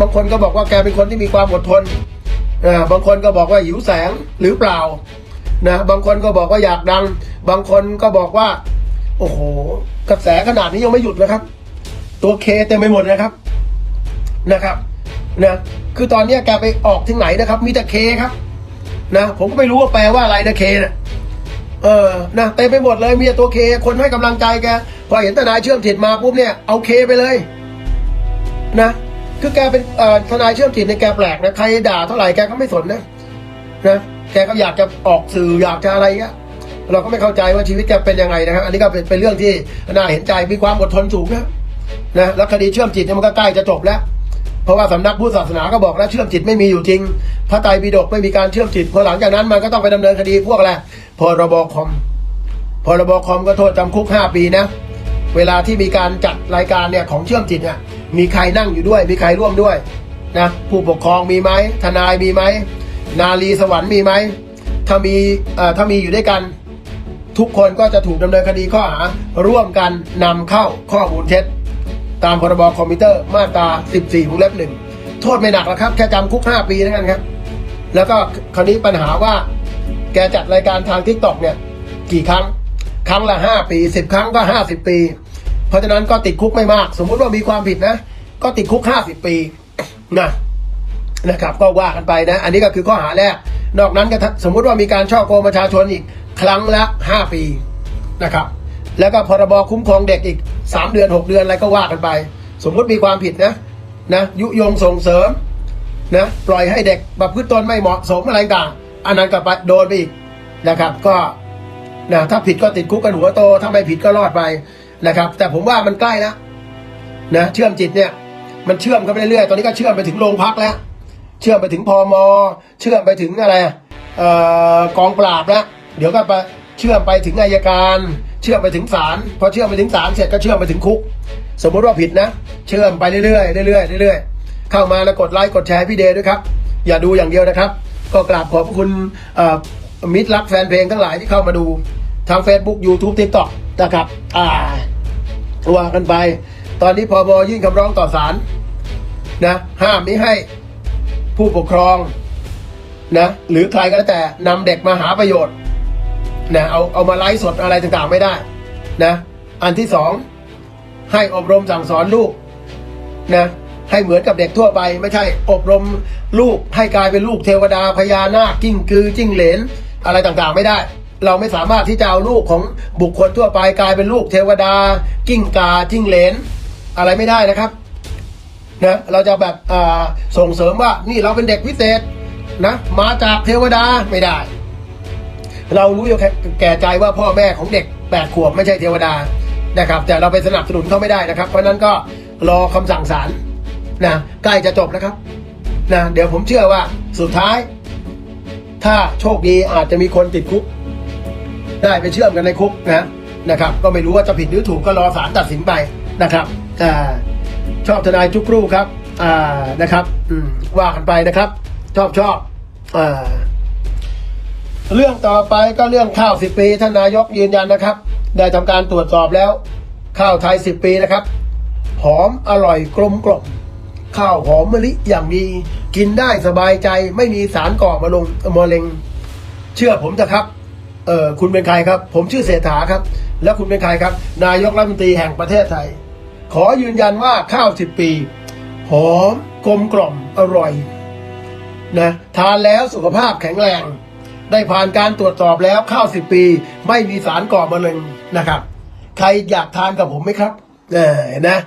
บางคนก็บอกว่าแกเป็นคนที่มีความอดทนอ่าบางคนก็บอกว่าหิวแสงหรือเปล่านะบางคนก็บอกว่าอยากดัง บางคนก็บอกว่า โอ้โหกระแสขนาดนี้ยังไม่หยุดนะครับ ตัวเคเต็มไปหมดนะครับนะครับนะคือตอนนี้แกไปออกที่ไหนนะครับ มีแต่เคครับ นะผมก็ไม่รู้ว่าแปลว่าอะไรนะเคนะเออนะเต็มไปหมดเลยมีแต่ตัวเค คนให้กำลังใจแกพอเห็นทนายเชื่อมจิตมาปุ๊บเนี่ยเอาเคไปเลย นะ คือแกเป็นทนายเชื่อมจิตในแกแปลกนะใครด่าเท่าไหร่แกก็ไม่สนนะนะแกก็อยากจะออกสื่ออยากจะอะไรเงี้ยเราก็ไม่เข้าใจว่าชีวิตแกเป็นยังไงนะครับ อันนี้ก็เป็นเป็นเรื่องที่น่าเห็นใจมีความอดทนสูงนะนะแล้วคดีเชื่อมจิตเนี่ยมันก็ใกล้จะจบแล้ว เพราะว่าสำนักพุทธศาสนาก็บอกแล้วเชื่อมจิตไม่มีอยู่จริง พระไตรปิฎกไม่มีการเชื่อมจิตพอหลังจากนั้นมันก็ต้องไปดำเนินคดีพวกอะไรพรบคอมพรบคอมก็โทษจำคุกห้าปีนะ เวลาที่มีการจัดรายการเนี่ยของเชื่อมจิตเนี่ย มีใครนั่งอยู่ด้วย มีใครร่วมด้วยนะผู้ปกครองมีไหมทนายมีไหมนาลีสวรรค์มีไหมถ้ามีอ่อถ้ามีอยู่ด้วยกัน ทุกคนก็จะถูกดำเนินคดีข้อหาร่วมกันนำเข้าข้อมูลเท็จ ตามพรบคอมพิวเตอร์มาตรา 14วงเล็บหนึ่งโทษไม่หนักหรอกครับ แค่จำคุก 5 ปีเท่านั้นครับ แล้วก็คราวนี้ปัญหาว่า แกจัดรายการทางทิกตอกเนี่ย กี่ครั้ง ครั้งละ 5 ปี 10 ครั้งก็ 50 ปี เพราะฉะนั้นก็ติดคุกไม่มาก สมมุติว่ามีความผิดนะ ก็ติดคุก50ปีนะนะครับ ก็ว่ากันไปนะ อันนี้ก็คือข้อหาแรก นอกนั้นก็สมมุติว่ามีการช่อโกงประชาชนอีกครั้งละ5ปีนะครับ แล้วก็พรบคุ้มครองเด็กอีก3เดือน6เดือนอะไรก็ว่ากันไป สมมุติมีความผิดนะนะยุยงส่งเสริมนะปล่อยให้เด็กประพฤติตนไม่เหมาะสมอะไรต่างอันนั้นก็ไปโดนไปอีกนะครับ ก็นะถ้าผิดก็ติดคุกกันหัวโตถ้าไม่ผิดก็รอดไป นะครับ แต่ผมว่ามันใกล้แล้วนะเชื่อมจิตเนี่ย มันเชื่อมกันไปเรื่อยๆตอนนี้ก็เชื่อมไปถึงโรงพักแล้ว เชื่อมไปถึงพมเชื่อมไปถึงอะไรเอ่อกองปราบแล้วเดี๋ยวก็ไปเชื่อมไปถึงอายการ เชื่อมไปถึงศาลพอเชื่อมไปถึงศาลเสร็จก็เชื่อมไปถึงคุก สมมติว่าผิดนะ เชื่อมไปเรื่อยๆเรื่อยๆเรื่อยๆเข้ามาแล้วกดไลค์กดแชร์พี่เดย์ด้วยครับ อย่าดูอย่างเดียวนะครับ ก็กราบขอบพระคุณมิตรรักแฟนเพลงทั้งหลายที่เข้ามาดูทาง Facebook YouTube TikTok นะครับ อ่า ว่ากันไป ตอนนี้พอบอยื่นคำร้องต่อศาลนะห้ามไม่ให้ผู้ปกครองนะหรือใครก็แล้วแต่นำเด็กมาหาประโยชน์นะเอาเอามาไลฟ์สดอะไรต่างๆไม่ได้นะอันที่สองให้อบรมสั่งสอนลูกนะให้เหมือนกับเด็กทั่วไป ไม่ใช่อบรมลูกให้กลายเป็นลูกเทวดาพญานาคกิ้งกือจิ้งเหลนอะไรต่างๆไม่ได้ เราไม่สามารถที่จะเอาลูกของบุคคลทั่วไปกลายเป็นลูกเทวดา กิ้งกาจิ้งเลน อะไรไม่ได้นะครับนะเราจะแบบอ่าส่งเสริมว่านี่เราเป็นเด็กพิเศษนะมาจากเทวดาไม่ได้ เรารู้อยู่แค่แก่ใจว่าพ่อแม่ของเด็กแปดขวบไม่ใช่เทวดานะครับ แต่เราไปสนับสนุนเขาไม่ได้นะครับ เพราะนั้นก็รอคำสั่งศาลนะใกล้จะจบแล้วครับนะเดี๋ยวผมเชื่อว่าสุดท้าย ถ้าโชคดีอาจจะมีคนติดคุก ได้ไปเชื่อมกันในคุกนะนะครับ ก็ไม่รู้ว่าจะผิดหรือถูกก็รอศาลตัดสินไปนะครับอ่าชอบทนายจุกรูครับอ่านะครับอืมว่ากันไปนะครับ ชอบชอบอ่าเรื่องต่อไปก็เรื่องข้าวสิบปีท่านนายกยืนยันนะครับ ได้ทำการตรวจสอบแล้ว ข้าวไทยสิบปีนะครับ หอมอร่อยกลมกล่อมข้าวหอมมะลิอย่างดี กินได้สบายใจไม่มีสารก่อมะลงมะเร็ง เชื่อผมนะครับ เออคุณเป็นใครครับ ผมชื่อเศรษฐาครับ แล้วคุณเป็นใครครับ นายกรัฐมนตรีแห่งประเทศไทย ขอยืนยันว่าข้าวสิบปีหอมกลมกล่อมอร่อยนะทานแล้วสุขภาพแข็งแรง ได้ผ่านการตรวจสอบแล้วข้าวสิบปี ไม่มีสารก่อมะเร็งนะครับ ใครอยากทานกับผมไหมครับเออนะ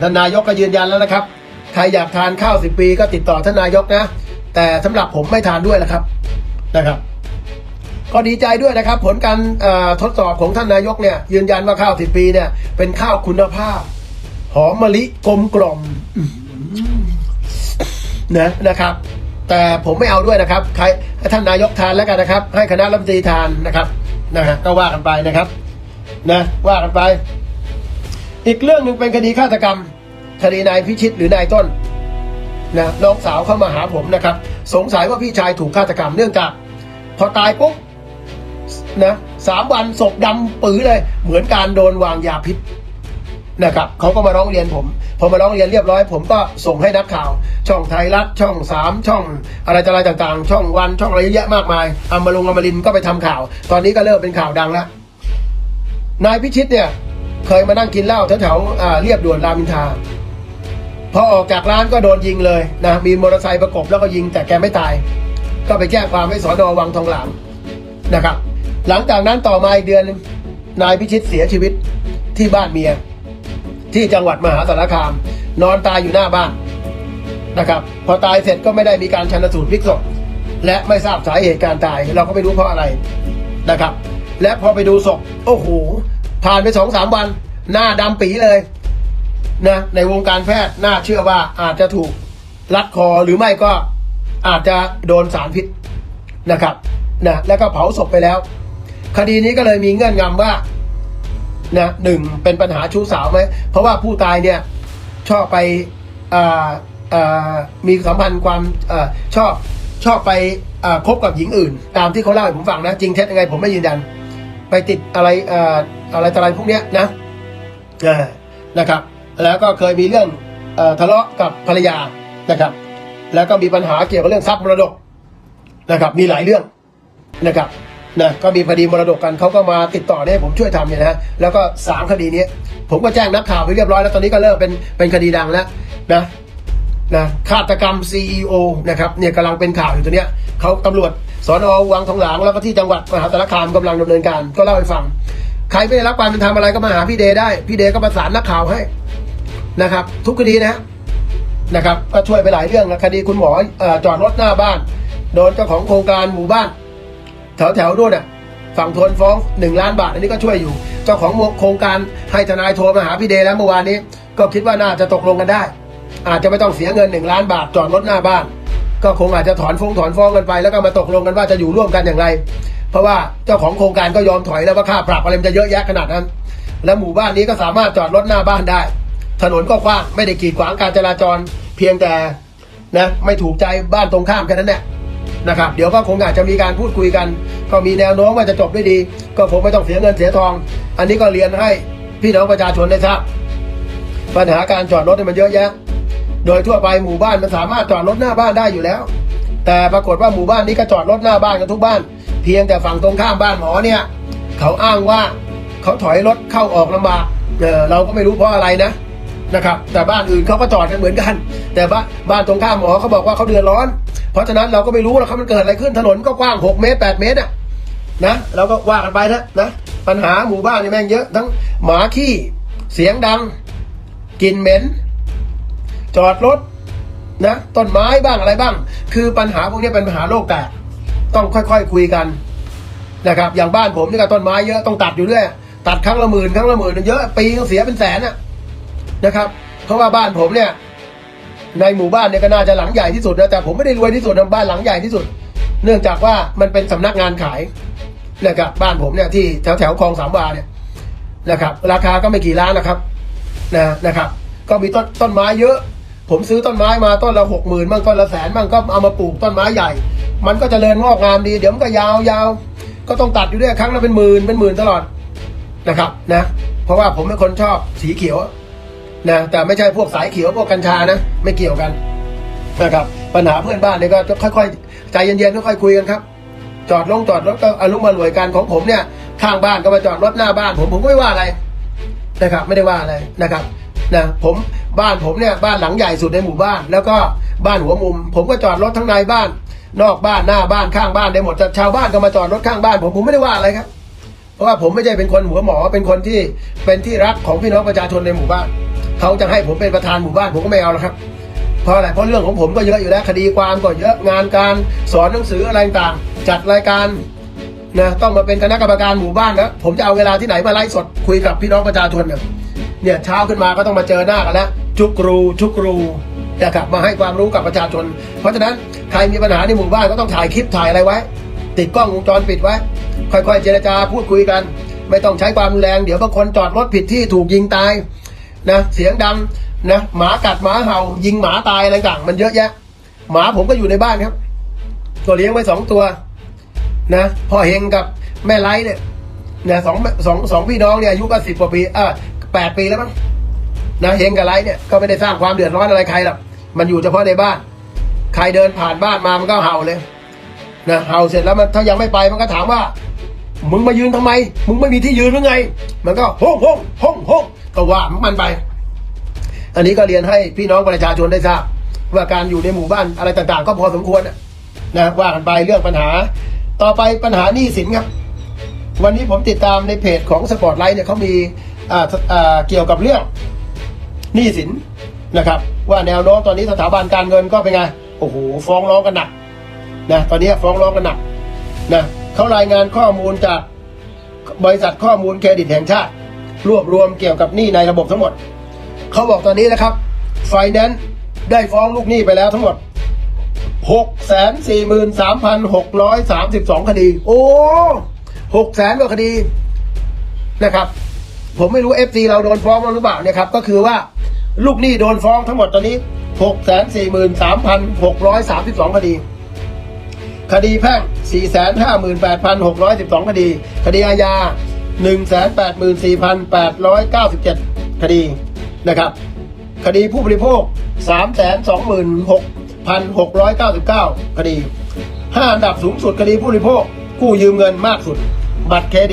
ท่านนายกก็ยืนยันแล้วนะครับ ใครอยากทานข้าวสิบปีก็ติดต่อท่านนายกนะ แต่สำหรับผมไม่ทานด้วยนะครับนะครับ ก็ดีใจด้วยนะครับ ผลการทดสอบของท่านนายกเนี่ยยืนยันว่าข้าวสิบปีเนี่ย เป็นข้าวคุณภาพ หอมมะลิกลมกล่อมนะนะครับ แต่ผมไม่เอาด้วยนะครับ ใครให้ท่านนายกทานแล้วกันนะครับ ให้คณะรัฐมนตรีทานนะครับนะฮะก็ว่ากันไปนะครับ นะ ว่ากันไป อีกเรื่องหนึ่งเป็นคดีฆาตกรรม คดีนายพิชิตหรือนายต้นนะน้องสาวเข้ามาหาผมนะครับ สงสัยว่าพี่ชายถูกฆาตกรรมเนื่องจาก พอตายปุ๊บ นะสามวันศพดำปื้อเลย เหมือนการโดนวางยาพิษนะครับเขาก็มาร้องเรียนผม พอมาร้องเรียนเรียบร้อย ผมก็ส่งให้นักข่าว ช่องไทยรัฐช่องสามช่องอะไรต่อะไรต่างๆ ช่องวันช่องอะไรเยอะแยะมากมายอามรงอามารินก็ไปทำข่าว ตอนนี้ก็เริ่มเป็นข่าวดังแล้วนายพิชิตเนี่ย เคยมานั่งกินเหล้าแถวๆเรียบด่วนรามอินทราพอออกจากร้านก็โดนยิงเลยนะมีมอเตอร์ไซค์ประกบแล้วก็ยิงแต่แกไม่ตาย ก็ไปแจ้งความไว้สอนอวังทองหลางนะครับ หลังจากนั้นต่อมาอีกเดือนนายพิชิตเสียชีวิตที่บ้านเมีย ที่จังหวัดมหาสารคาม นอนตายอยู่หน้าบ้านนะครับ พอตายเสร็จก็ไม่ได้มีการชันสูตรพลิกศพและไม่ทราบสาเหตุการตาย เราก็ไม่รู้เพราะอะไรนะครับ และพอไปดูศพโอ้โหผ่านไปสองสามวัน หน้าดำปีเลยนะในวงการแพทย์น่าเชื่อว่าอาจจะถูกรัดคอหรือไม่ก็อาจจะโดนสารพิษนะครับนะแล้วก็เผาศพไปแล้ว คดีนี้ก็เลยมีเงื่อนงำว่านะหนึ่งเป็นปัญหาชู้สาวไหมเพราะว่าผู้ตายเนี่ยชอบไปอ่าอ่ามีสัมพันธ์ความอชอบชอบไปคบกับหญิงอื่น ตามที่เขาเล่าให้ผมฟังนะ จริงเท็จยังไงผมไม่ยืนยัน ไปติดอะไรออะไรต่ออะไรพวกเนี้ยนะนะครับ แล้วก็เคยมีเรื่องอทะเลาะกับภรรยานะครับ แล้วก็มีปัญหาเกี่ยวกับเรื่องทรัพย์มรดกนะครับ มีหลายเรื่องนะครับ นะก็มีคดีมรดกกันเขาก็มาติดต่อเนี่ยผมช่วยทำเนี่ยนะฮะแล้วก็สามคดีนี้ ผมก็แจ้งนักข่าวไปเรียบร้อยแล้วตอนนี้ก็เริ่มเป็นเป็นคดีดังแล้วนะนะฆาตกรรม CEO นะครับเนี่ยกำลังเป็นข่าวอยู่ตัวเนี้ยเขาตำรวจสอนอวังทองหลางแล้วก็ที่จังหวัดมหาสารคามกำลังดำเนินการก็เล่าให้ฟัง ใครไม่ได้รับความเป็นธรรมอะไรก็มาหาพี่เดได้ พี่เดก็ประสานนักข่าวให้นะครับ ทุกคดีนะนะครับก็ช่วยไปหลายเรื่องนะคดีคุณหมออจอดรถหน้าบ้าน โดนเจ้าของโครงการหมู่บ้าน แถวแถวๆนู่นน่ะฝั่งทนฟ้องหนึ่งล้านบาท อันนี้ก็ช่วยอยู่ เจ้าของโครงการให้ทนายโทรมาหาพี่เดย์แล้วเมื่อวานนี้ ก็คิดว่าน่าจะตกลงกันได้ อาจจะไม่ต้องเสียเงินหนึ่งล้านบาทจอดรถหน้าบ้าน ก็คงอาจจะถอนฟ้องถอนฟ้องกันไป แล้วก็มาตกลงกันว่าจะอยู่ร่วมกันอย่างไร เพราะว่าเจ้าของโครงการก็ยอมถอยแล้วว่าค่าปรับอะไรมันจะเยอะแยะขนาดนั้น แล้วหมู่บ้านนี้ก็สามารถจอดรถหน้าบ้านได้ ถนนก็กว้างไม่ได้กีดขวางการจราจร เพียงแต่นะไม่ถูกใจบ้านตรงข้ามแค่นั้นแหละ นะครับเดี๋ยวก็คงอาจจะมีการพูดคุยกัน ก็มีแนวโน้มว่าจะจบด้วยดี ก็คงไม่ต้องเสียเงินเสียทอง อันนี้ก็เรียนให้พี่น้องประชาชนได้ทราบปัญหาการจอดรถมันเยอะแยะ โดยทั่วไปหมู่บ้านมันสามารถจอดรถหน้าบ้านได้อยู่แล้ว แต่ปรากฏว่าหมู่บ้านนี้ก็จอดรถหน้าบ้านกันทุกบ้าน เพียงแต่ฝั่งตรงข้ามบ้านหมอเนี่ย เขาอ้างว่าเขาถอยรถเข้าออกลำบากเออเราก็ไม่รู้เพราะอะไรนะ นะครับ แต่บ้านอื่นเขาก็จอดกันเหมือนกัน แต่บ้านบ้านตรงข้ามหมอเขาบอกว่าเขาเดือดร้อน เพราะฉะนั้นเราก็ไม่รู้หรอกครับมันเกิดอะไรขึ้นถนนก็กว้าง 6 เมตร 8 เมตรอะนะเราก็ว่ากันไปนะนะ ปัญหาหมู่บ้านนี่แม่งเยอะทั้งหมาขี้เสียงดังกลิ่นเหม็น จอดรถนะต้นไม้บ้างอะไรบ้าง คือปัญหาพวกนี้เป็นปัญหาโลกแตกต้องค่อยๆคุยกันนะครับ อย่างบ้านผมนี่ก็ต้นไม้เยอะต้องตัดอยู่เรื่อยตัดครั้งละหมื่นครั้งละหมื่นเยอะปีนึงเสียเป็นแสนอะ นะครับ เพราะว่าบ้านผมเนี่ย ในหมู่บ้านเนี่ยก็น่าจะหลังใหญ่ที่สุดนะแต่ผมไม่ได้รวยที่สุดนะบ้านหลังใหญ่ที่สุด เนื่องจากว่ามันเป็นสำนักงานขายนะครับบ้านผมเนี่ยที่แถวแถวคลองสามวาเนี่ยนะครับ ราคาก็ไม่กี่ล้านนะครับนะนะครับ ก็มีต้นต้นไม้เยอะ ผมซื้อต้นไม้มาต้นละหกหมื่นบ้างต้นละแสนบ้างก็เอามาปลูกต้นไม้ใหญ่ มันก็จเจริญงอกงามดี เดี๋ยวมันก็ยาวยาวก็ต้องตัดอยู่ด้วยครั้งละเป็นหมื่นเป็นหมื่นตลอดนะครับนะ เพราะว่าผมเป็นคนชอบสีเขียว นะแต่ไม่ใช่พวกสายเขียวพวกกัญชานะ ไม่เกี่ยวกันนะครับปัญหาเพื่อนบ้านเนี่ยก็ค่อยๆใจเย็นๆค่อยๆคุยกันครับ จอดลงจอดรถก็อารมณ์มารวยกันของผมเนี่ย ข้างบ้านก็มาจอดรถหน้าบ้าน ผมผมก็ไม่ว่าอะไรนะครับ ไม่ได้ว่าอะไรนะครับนะผมบ้านผมเนี่ยบ้านหลังใหญ่สุดในหมู่บ้าน แล้วก็บ้านหัวมุม ผมก็จอดรถทั้งในบ้าน นอกบ้านหน้าบ้านข้างบ้านได้หมดแต่ชาวบ้านก็มาจอดรถข้างบ้านผมผมไม่ได้ว่าอะไรครับ เพราะว่าผมไม่ใช่เป็นคนหัวหมอเป็นคนที่เป็นที่รักของพี่น้องประชาชนในหมู่บ้าน เขาจะให้ผมเป็นประธานหมู่บ้านผมก็ไม่เอาแล้วครับเพราะอะไรเพราะเรื่องของผมก็เยอะอยู่แล้วคดีความก็เยอะงานการสอนหนังสืออะไรต่างจัดรายการนะต้องมาเป็นคณะกรรมการหมู่บ้านแล้วผมจะเอาเวลาที่ไหนมาไลฟ์สดคุยกับพี่น้องประชาชนเนี่ยเนี่ยเช้าขึ้นมาก็ต้องมาเจอหน้ากันแล้วจุกรูจุกรูนะครับมาให้ความรู้กับประชาชน เพราะฉะนั้นใครมีปัญหาในหมู่บ้านก็ต้องถ่ายคลิปถ่ายอะไรไว้ ติดกล้องวงจรปิดไว้ ค่อยๆ เจรจาพูดคุยกัน ไม่ต้องใช้ความรุนแรงเดี๋ยวบางคนจอดรถผิดที่ถูกยิงตาย นะเสียงดังนะหมากัดหมาเห่า ยิงหมาตายอะไรต่างมันเยอะแยะ หมาผมก็อยู่ในบ้านครับก็เลี้ยงไว้สองตัวนะพ่อเฮงกับแม่ไลท์เนี่ยนะสองสองสองพี่น้องเนี่ยอายุก็สิบกว่าปีอ่าแปดปีแล้วมั้งนะเฮงกับไรเนี่ยก็ไม่ได้สร้างความเดือดร้อนอะไรใครหรอกมันอยู่เฉพาะในบ้าน ใครเดินผ่านบ้านมามันก็เห่าเลยนะเห่าเสร็จแล้วมันถ้ายังไม่ไปมันก็ถามว่า มึงมายืนทำไม มึงไม่มีที่ยืนหรือไง มันก็ห้องห้องห้องห้อง ก็ว่ามันไป อันนี้ก็เรียนให้พี่น้องประชาชนได้ทราบว่าการอยู่ในหมู่บ้านอะไรต่างๆ ก็พอสมควรนะว่ากันไปเรื่องปัญหา ต่อไปปัญหาหนี้สินครับ วันนี้ผมติดตามในเพจของสปอร์ตไลท์เนี่ยเขามีอ่าเกี่ยวกับเรื่องหนี้สินนะครับ ว่าแนวโน้มตอนนี้สถาบันการเงินก็เป็นไงโอ้โหฟ้องร้องกันหนักนะตอนนี้ฟ้องร้องกันหนักนะเขารายงานข้อมูลจากบริษัทข้อมูลเครดิตแห่งชาติ รวบรวมเกี่ยวกับหนี้ในระบบทั้งหมด เขาบอกตอนนี้นะครับ ไฟแนนซ์ได้ฟ้องลูกหนี้ไปแล้วทั้งหมด 6 4 3 6 3 2 คดี โอ้ 6แสนกว่าคดีนะครับ ผมไม่รู้ FC เราโดนฟ้องบ้างหรือเปล่าเนี่ยครับ ก็คือว่าลูกหนี้โดนฟ้องทั้งหมดตอนนี้ 6 4 3 6 3 2 คดี คดีแพ่ง 458,612 คดี คดีอาญา 184,897 คดีนะครับ คดีผู้บริโภค 326,699 คดี 5 อันดับสูงสุดคดีผู้บริโภคกู้ยืมเงินมากสุด บัตรเครดิต